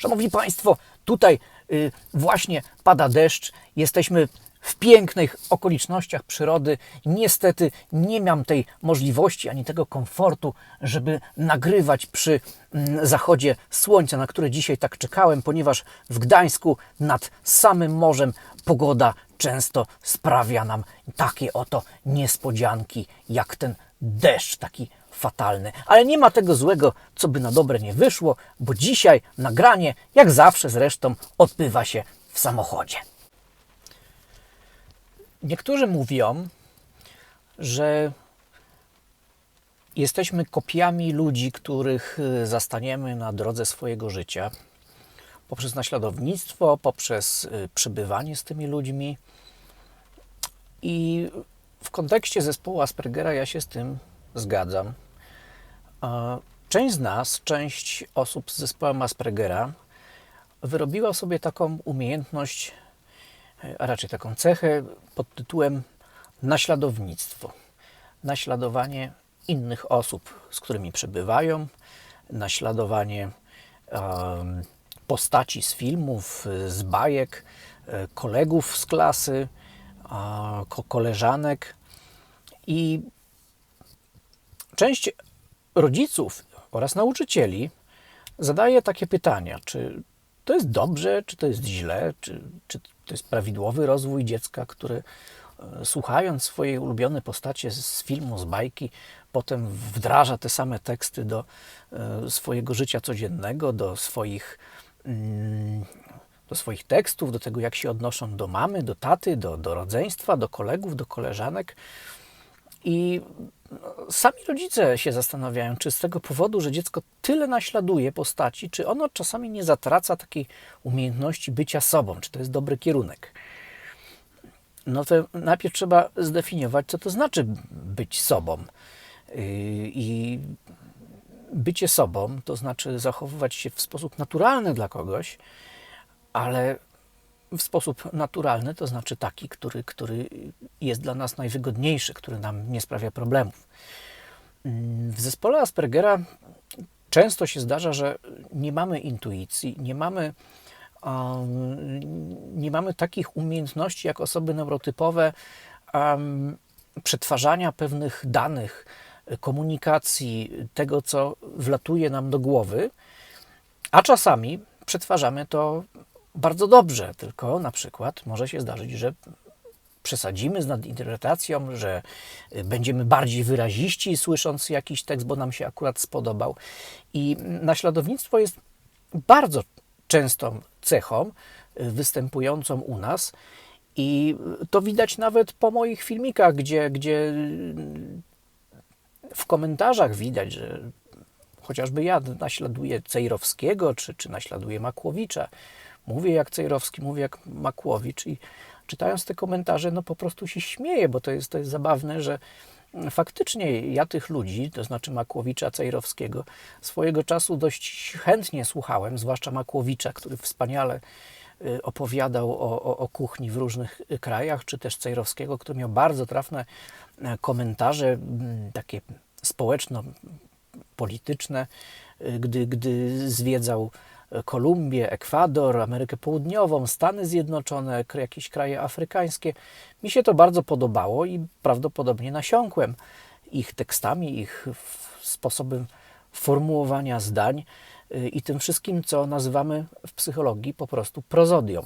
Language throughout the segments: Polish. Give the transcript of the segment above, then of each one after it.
Szanowni Państwo, tutaj y, właśnie pada deszcz, jesteśmy w pięknych okolicznościach przyrody. Niestety nie mam tej możliwości ani tego komfortu, żeby nagrywać przy mm, zachodzie słońca, na które dzisiaj tak czekałem, ponieważ w Gdańsku nad samym morzem pogoda często sprawia nam takie oto niespodzianki, jak ten deszcz taki fatalny. Ale nie ma tego złego, co by na dobre nie wyszło, bo dzisiaj nagranie, jak zawsze zresztą, odbywa się w samochodzie. Niektórzy mówią, że jesteśmy kopiami ludzi, których y, zastaniemy na drodze swojego życia poprzez naśladownictwo, poprzez y, przebywanie z tymi ludźmi. I w kontekście zespołu Aspergera ja się z tym zgadzam. A Część z nas, część osób z zespołem Aspergera wyrobiła sobie taką umiejętność, a raczej taką cechę pod tytułem naśladownictwo. Naśladowanie innych osób, z którymi przebywają, naśladowanie postaci z filmów, z bajek, e, kolegów z klasy, koleżanek. I część rodziców oraz nauczycieli zadaje takie pytania, czy to jest dobrze, czy to jest źle, czy, czy to jest prawidłowy rozwój dziecka, które e, słuchając swojej ulubionej postaci z z filmu, z bajki, potem wdraża te same teksty do e, swojego życia codziennego, do swoich, mm, do swoich tekstów, do tego, jak się odnoszą do mamy, do taty, do, do rodzeństwa, do kolegów, do koleżanek. I sami rodzice się zastanawiają, czy z tego powodu, że dziecko tyle naśladuje postaci, czy ono czasami nie zatraca takiej umiejętności bycia sobą, czy to jest dobry kierunek. No to najpierw trzeba zdefiniować, co to znaczy być sobą. Yy, I bycie sobą to znaczy zachowywać się w sposób naturalny dla kogoś, ale w sposób naturalny, to znaczy taki, który, który jest dla nas najwygodniejszy, który nam nie sprawia problemów. Mm, W zespole Aspergera często się zdarza, że nie mamy intuicji, nie mamy, um, nie mamy takich umiejętności jak osoby neurotypowe um, przetwarzania pewnych danych, komunikacji, tego, co wlatuje nam do głowy, a czasami przetwarzamy to bardzo dobrze, tylko na przykład może się zdarzyć, że przesadzimy z nadinterpretacją, że y, będziemy bardziej wyraziści słysząc jakiś tekst, bo nam się akurat spodobał. I naśladownictwo jest bardzo częstą cechą y, występującą u nas. I to widać nawet po moich filmikach, gdzie, gdzie y, w komentarzach widać, że chociażby ja naśladuję Cejrowskiego, czy, czy naśladuję Makłowicza. Mówię jak Cejrowski, mówię jak Makłowicz i czytając te komentarze, no po prostu się śmieję, bo to jest, to jest zabawne, że faktycznie ja tych ludzi, to znaczy Makłowicza, Cejrowskiego, swojego czasu dość chętnie słuchałem, zwłaszcza Makłowicza, który wspaniale y, opowiadał o, o, o kuchni w różnych y, krajach, czy też Cejrowskiego, który miał bardzo trafne e, komentarze, mm, takie społeczno-polityczne, y, gdy, gdy zwiedzał Kolumbię, Ekwador, Amerykę Południową, Stany Zjednoczone, jakieś kraje afrykańskie. Mi się to bardzo podobało i prawdopodobnie nasiąkłem ich tekstami, ich sposobem formułowania zdań y, i tym wszystkim, co nazywamy w psychologii po prostu prozodią.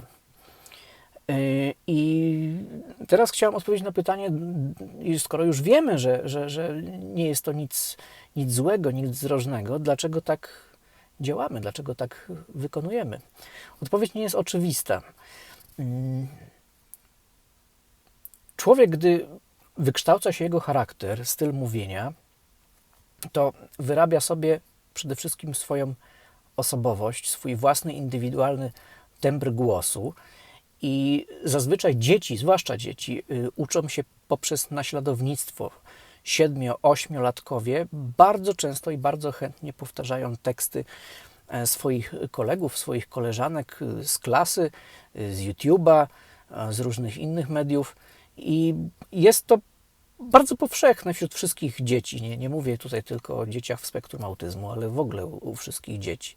Y, I teraz chciałem odpowiedzieć na pytanie, i skoro już wiemy, że, że, że nie jest to nic, nic złego, nic zdrożnego, dlaczego tak działamy, dlaczego tak wykonujemy? Odpowiedź nie jest oczywista. Mm. Człowiek, gdy wykształca się jego charakter, styl mówienia, to wyrabia sobie przede wszystkim swoją osobowość, swój własny indywidualny tembr głosu. I zazwyczaj dzieci, zwłaszcza dzieci, y, uczą się poprzez naśladownictwo. Siedmio, ośmiolatkowie bardzo często i bardzo chętnie powtarzają teksty e, swoich kolegów, swoich koleżanek y, z klasy, y, z YouTube'a, e, z różnych innych mediów. I jest to bardzo powszechne wśród wszystkich dzieci. Nie, nie mówię tutaj tylko o dzieciach w spektrum autyzmu, ale w ogóle u, u wszystkich dzieci.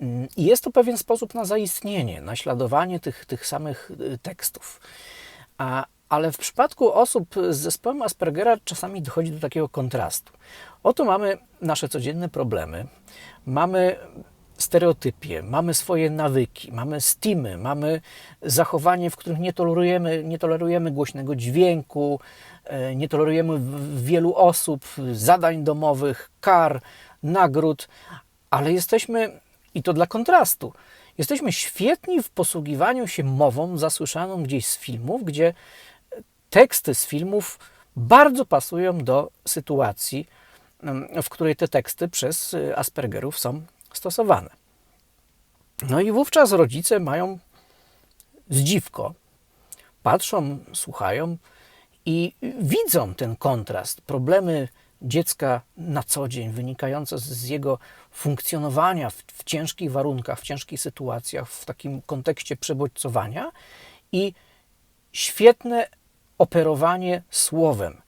Mm, I jest to pewien sposób na zaistnienie, naśladowanie tych, tych samych y, tekstów. A, ale w przypadku osób z zespołem Aspergera czasami dochodzi do takiego kontrastu. Oto mamy nasze codzienne problemy, mamy stereotypie, mamy swoje nawyki, mamy stimy, mamy zachowanie, w którym nie tolerujemy, nie tolerujemy głośnego dźwięku, e, nie tolerujemy wielu osób, zadań domowych, kar, nagród, ale jesteśmy, i to dla kontrastu, jesteśmy świetni w posługiwaniu się mową zasłyszaną gdzieś z filmów, gdzie teksty z filmów bardzo pasują do sytuacji, w której te teksty przez Aspergerów są stosowane. No i wówczas rodzice mają zdziwko, patrzą, słuchają i widzą ten kontrast, problemy dziecka na co dzień, wynikające z jego funkcjonowania w, w ciężkich warunkach, w ciężkich sytuacjach, w takim kontekście przebodźcowania i świetne operowanie słowem,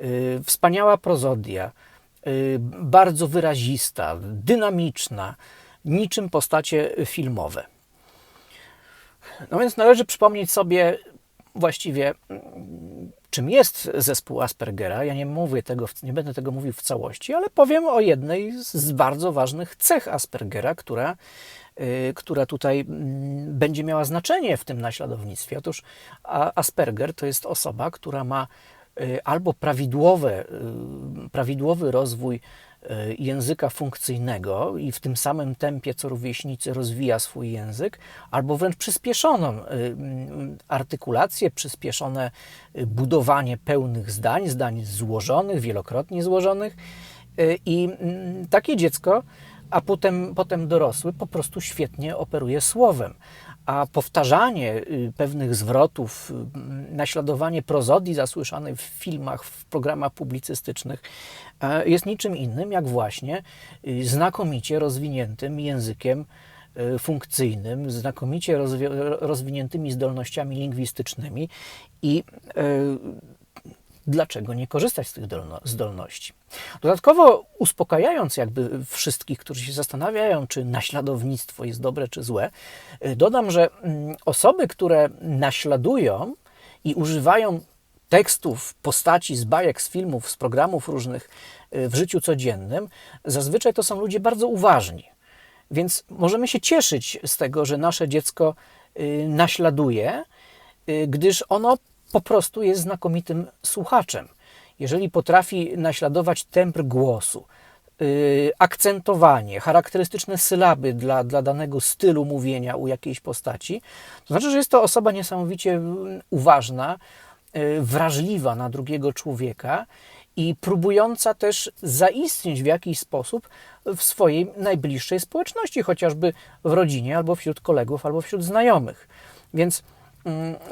yy, wspaniała prozodia, yy, bardzo wyrazista, dynamiczna, niczym postacie filmowe. No więc należy przypomnieć sobie właściwie, czym jest zespół Aspergera. Ja nie mówię tego, nie będę tego mówił w całości, ale powiem o jednej z bardzo ważnych cech Aspergera, która, yy, która tutaj mm, będzie miała znaczenie w tym naśladownictwie. Otóż Asperger to jest osoba, która ma yy, albo prawidłowe, yy, prawidłowy rozwój języka funkcyjnego i w tym samym tempie co rówieśnicy rozwija swój język, albo wręcz przyspieszoną artykulację, przyspieszone budowanie pełnych zdań, zdań złożonych, wielokrotnie złożonych. I takie dziecko, a potem, potem dorosły, po prostu świetnie operuje słowem a powtarzanie y, pewnych zwrotów, y, naśladowanie prozodii zasłyszanej w filmach, w programach publicystycznych e, jest niczym innym jak właśnie y, znakomicie rozwiniętym językiem funkcyjnym, znakomicie rozwiniętymi zdolnościami lingwistycznymi i dlaczego nie korzystać z tych zdolności. Dodatkowo uspokajając jakby wszystkich, którzy się zastanawiają, czy naśladownictwo jest dobre czy złe, y, dodam, że mm, osoby, które naśladują i używają tekstów, postaci z bajek, z filmów, z programów różnych y, w życiu codziennym, zazwyczaj to są ludzie bardzo uważni. Więc możemy się cieszyć z tego, że nasze dziecko y, naśladuje, gdyż ono po prostu jest znakomitym słuchaczem. Jeżeli potrafi naśladować tempr głosu, yy, akcentowanie, charakterystyczne sylaby dla, dla danego stylu mówienia u jakiejś postaci, to znaczy, że jest to osoba niesamowicie mm, uważna, yy, wrażliwa na drugiego człowieka i próbująca też zaistnieć w jakiś sposób w swojej najbliższej społeczności, chociażby w rodzinie, albo wśród kolegów, albo wśród znajomych. Więc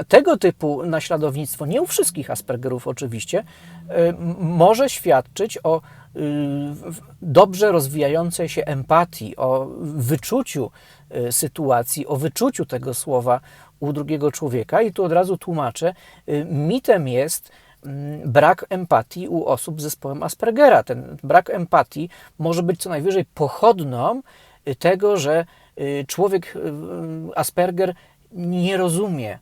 tego typu naśladownictwo, nie u wszystkich Aspergerów oczywiście, y, może świadczyć o y, dobrze rozwijającej się empatii, o wyczuciu y, sytuacji, o wyczuciu tego słowa u drugiego człowieka. I tu od razu tłumaczę, mitem jest mm, brak empatii u osób z zespołem Aspergera. Ten brak empatii może być co najwyżej pochodną tego, że człowiek Asperger nie rozumie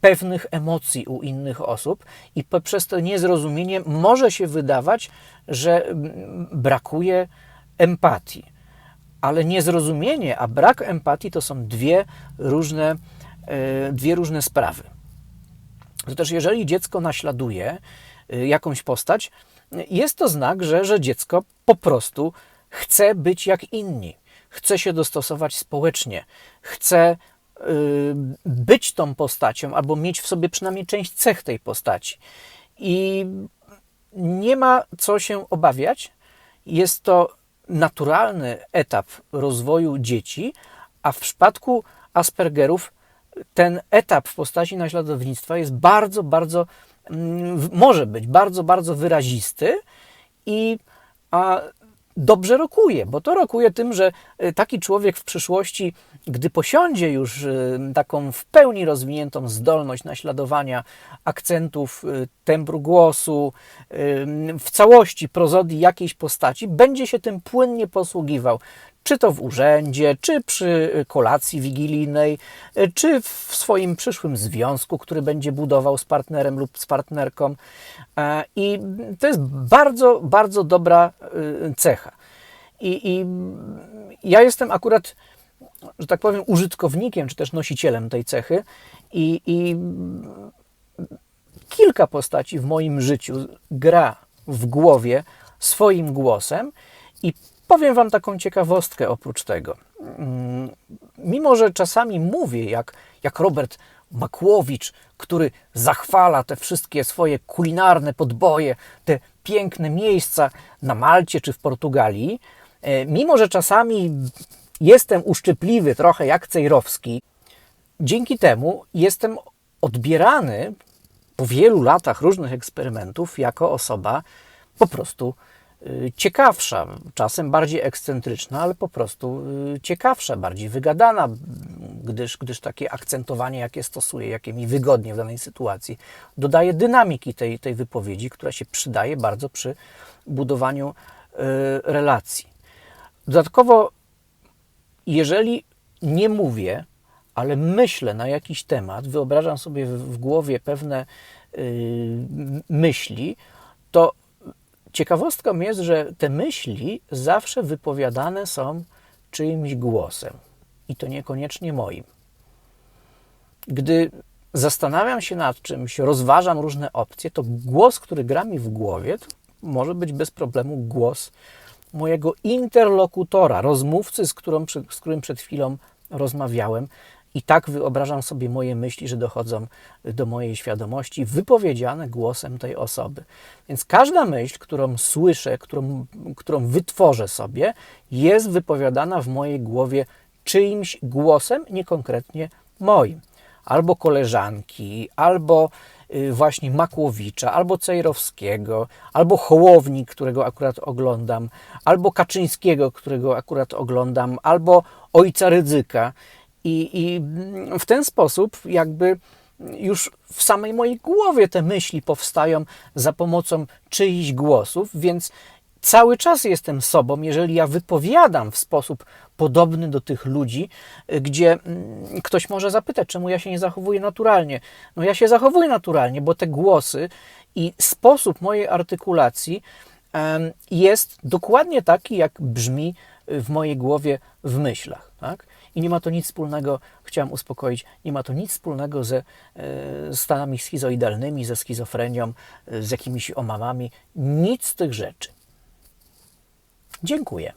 pewnych emocji u innych osób i przez to niezrozumienie może się wydawać, że mm, brakuje empatii. Ale niezrozumienie, a brak empatii to są dwie różne, y, dwie różne sprawy. To też jeżeli dziecko naśladuje y, jakąś postać, jest to znak, że, że dziecko po prostu chce być jak inni, chce się dostosować społecznie, chce Y, być tą postacią, albo mieć w sobie przynajmniej część cech tej postaci. I nie ma co się obawiać. Jest to naturalny etap rozwoju dzieci, a w przypadku Aspergerów ten etap w postaci naśladownictwa jest bardzo, bardzo, mm, może być bardzo, bardzo wyrazisty i dobrze rokuje, bo to rokuje tym, że y, taki człowiek w przyszłości, gdy posiądzie już y, taką w pełni rozwiniętą zdolność naśladowania akcentów, y, tembru głosu, w całości prozodii jakiejś postaci, będzie się tym płynnie posługiwał. Czy to w urzędzie, czy przy kolacji wigilijnej, czy w swoim przyszłym związku, który będzie budował z partnerem lub z partnerką. E, I to jest bardzo, bardzo dobra y, cecha. I, I ja jestem akurat, że tak powiem, użytkownikiem, czy też nosicielem tej cechy. I, i kilka postaci w moim życiu gra w głowie swoim głosem i powiem Wam taką ciekawostkę oprócz tego. Mm, Mimo, że czasami mówię jak, jak Robert Makłowicz, który zachwala te wszystkie swoje kulinarne podboje, te piękne miejsca na Malcie czy w Portugalii, e, mimo, że czasami jestem uszczypliwy trochę jak Cejrowski, dzięki temu jestem odbierany po wielu latach różnych eksperymentów jako osoba po prostu ciekawsza, czasem bardziej ekscentryczna, ale po prostu y, ciekawsza, bardziej wygadana, gdyż, gdyż takie akcentowanie, jakie stosuję, jakie mi wygodnie w danej sytuacji, dodaje dynamiki tej, tej wypowiedzi, która się przydaje bardzo przy budowaniu y, relacji. Dodatkowo, jeżeli nie mówię, ale myślę na jakiś temat, wyobrażam sobie w, głowie pewne y, myśli, to ciekawostką jest, że te myśli zawsze wypowiadane są czyimś głosem i to niekoniecznie moim. Gdy zastanawiam się nad czymś, rozważam różne opcje, to głos, który gra mi w głowie, może być bez problemu głos mojego interlokutora, rozmówcy, z, którą, z którym przed chwilą rozmawiałem. I tak wyobrażam sobie moje myśli, że dochodzą do mojej świadomości, wypowiedziane głosem tej osoby. Więc każda myśl, którą słyszę, którą, którą wytworzę sobie, jest wypowiadana w mojej głowie czyimś głosem, nie konkretnie moim. Albo koleżanki, albo y, właśnie Makłowicza, albo Cejrowskiego, albo Hołowni, którego akurat oglądam, albo Kaczyńskiego, którego akurat oglądam, albo ojca Rydzyka. I, I w ten sposób, jakby już w samej mojej głowie te myśli powstają za pomocą czyichś głosów, więc cały czas jestem sobą, jeżeli ja wypowiadam w sposób podobny do tych ludzi, gdzie mm, ktoś może zapytać, czemu ja się nie zachowuję naturalnie. No ja się zachowuję naturalnie, bo te głosy i sposób mojej artykulacji jest dokładnie taki, jak brzmi w mojej głowie w myślach. Tak? I nie ma to nic wspólnego, chciałem uspokoić, nie ma to nic wspólnego ze e, stanami schizoidalnymi, ze schizofrenią, z jakimiś omamami. Nic z tych rzeczy. Dziękuję.